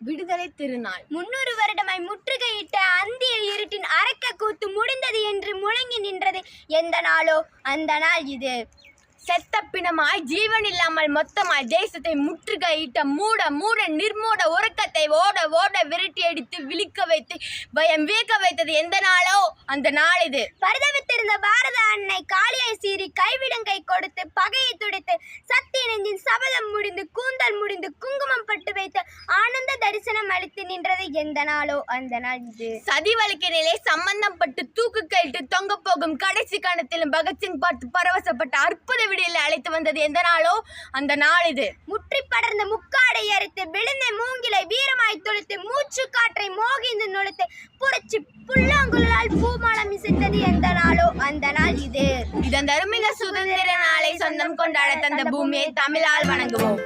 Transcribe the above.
விடுதலை திருநாள். முன்னூறு வருடமாய் முற்றுகையிட்ட அந்திய இருட்டின் அரக்க கூத்து முடிந்தது என்று முழங்கி நின்றது எந்த நாளோ? அந்த நாள் இது. செத்த பிணமாய் ஜீவன் இல்லாமல் மொத்தமாய் தேசத்தை முற்றுகையிட்ட மூட மூட நிர்மூட உறக்கத்தை ஓட ஓட விரட்டி அடித்து விழிக்க வைத்து பயம் வியக்க வைத்தது எந்த நாளோ அந்த நாள் இது. பரிதவித்திருந்த பாரத அன்னை காளியாய் சீறி கைவிடங்கை கொடுத்து பகையை துடைத்து சக்தி நெஞ்சின் சபதம் முடிந்து கூந்தல் முடிந்து குங்குமம் பட்டு வைத்து ஆனந்த தரிசனம் அளித்து நின்றது எந்த நாளோ அந்த நாள் இது. சம்பந்தம் பட்டு தூக்கு கயிட்டு தொங்க போகும் கடைசி கணத்திலும் பகத்சிங் பார்த்து பரவசப்பட்ட அற்புத விடியில் அழைத்து வந்தது எந்த நாளோ? அந்த நாள் இது. முற்றி படர்ந்த முக்காடை அரைத்து விழுந்த மூங்கிலை வீரமாய் தொழுத்து மூச்சு காற்றை மோகிந்து நுழைத்து புரட்சி புல்லாங்குழலால் பூமாலம் இசைத்தது எந்த நாளோ? அந்த நாள் இது. இதன் தருமிக சுதந்திர நாளை சொந்தம் கொண்டாட தந்த பூமியை தமிழால் வணங்குவோம்.